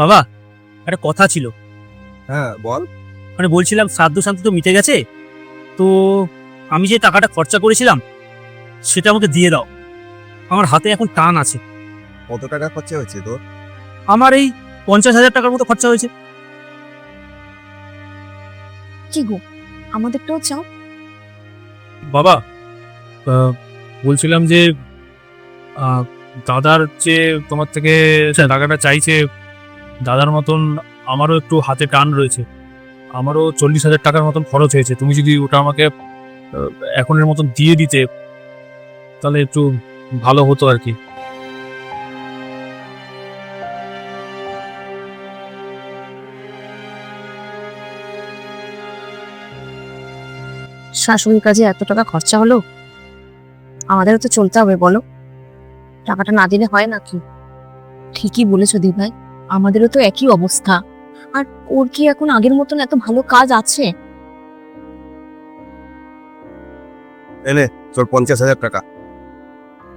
বাবা একটা কথা ছিল। হ্যাঁ বল। মানে বলছিলাম শ্রাদ্ধ শান্ত তো মিটে গেছে তো আমি যে টাকাটা খরচা করেছিলাম সেটা আমাকে দিয়ে দাও। আমার হাতে এখন টান আছে। কত টাকা খরচা হয়েছে তোর? আমার এই পঞ্চাশ হাজার টাকার মতো খরচা হয়েছে। কি গো আমাদেরটাও চাও? বাবা বলছিলাম যে দাদার যে তোমার থেকে টাকাটা চাইছে দাদার মতন আমারও একটু হাতে টান রয়েছে। আমারও চল্লিশ হাজার টাকার মতন খরচ হয়েছে। তুমি যদি ওটা আমাকে এখনের মতন দিয়ে দিতে, তাহলে একটু ভালো হতো আর কি। শাশুড়ির কাজে এত টাকা খরচা হলো? আমাদেরও তো চলতে হবে, বলো। টাকাটা না দিলে হয় নাকি? ঠিকই বলেছ দি ভাই আমাদেরও তো একই অবস্থা। আর ওর কি এখন আগের মতন এত ভালো কাজ আছে? এনে তোর পঞ্চাশ হাজার টাকা।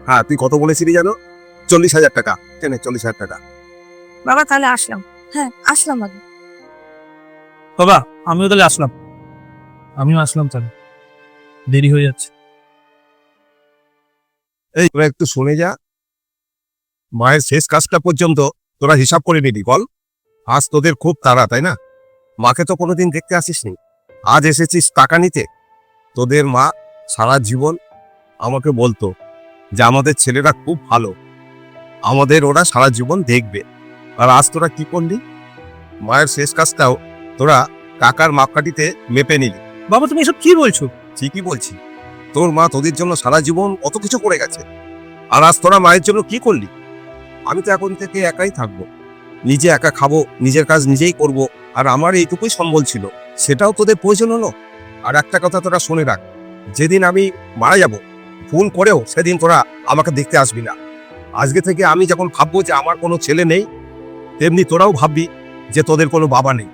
হ্যাঁ তুই কত বলেছিলি জানো? চল্লিশ হাজার টাকা। কেনে চল্লিশ হাজার টাকা। বাবা তাহলে আসলাম। হ্যাঁ আসলাম আগে। বাবা আমিও তাহলে আসলাম। আমিও আসলাম তাহলে। দেরি হয়ে যাচ্ছে। এই তোরা একটু শুনে যা। মায়ের শেষ কাজটা পর্যন্ত তোরা হিসাব করে নিবি বল। আজ তোদের খুব তাড়া তাই না? মাকে তো কোনোদিন দেখতে আসিসনি। আজ এসেছিস টাকা নিতে। তোদের মা সারা জীবন আমাকে বলতো যে আমাদের ছেলেরা খুব ভালো। আমাদের ওরা সারা জীবন দেখবে। আর আজ তোরা কি করলি? মায়ের শেষ কাজটাও তোরা কাকার মাপকাঠিতে মেপে নিলি। বাবা তুমি এসব কি বলছো? ঠিকই বলছি। তোর মা তোদের জন্য সারা জীবন কত কিছু করে গেছে। আর আজ তোরা মায়ের জন্য কি করলি? আমি তো এখন থেকে একাই থাকব। নিজে একা খাব, নিজের কাজ নিজেই করব, আর আমার এইটুকুই সম্বল ছিল। সেটাও তোদের প্রয়োজন হলো? আর একটা কথা তোরা শুনে রাখ, যেদিন আমি মারা যাব ফোন করেও সেদিন তোরা আমাকে দেখতে আসবি না। আজকে থেকে আমি যখন ভাববো যে আমার কোনো ছেলে নেই, তেমনি তোরাও ভাববি যে তোদের কোনো বাবা নেই।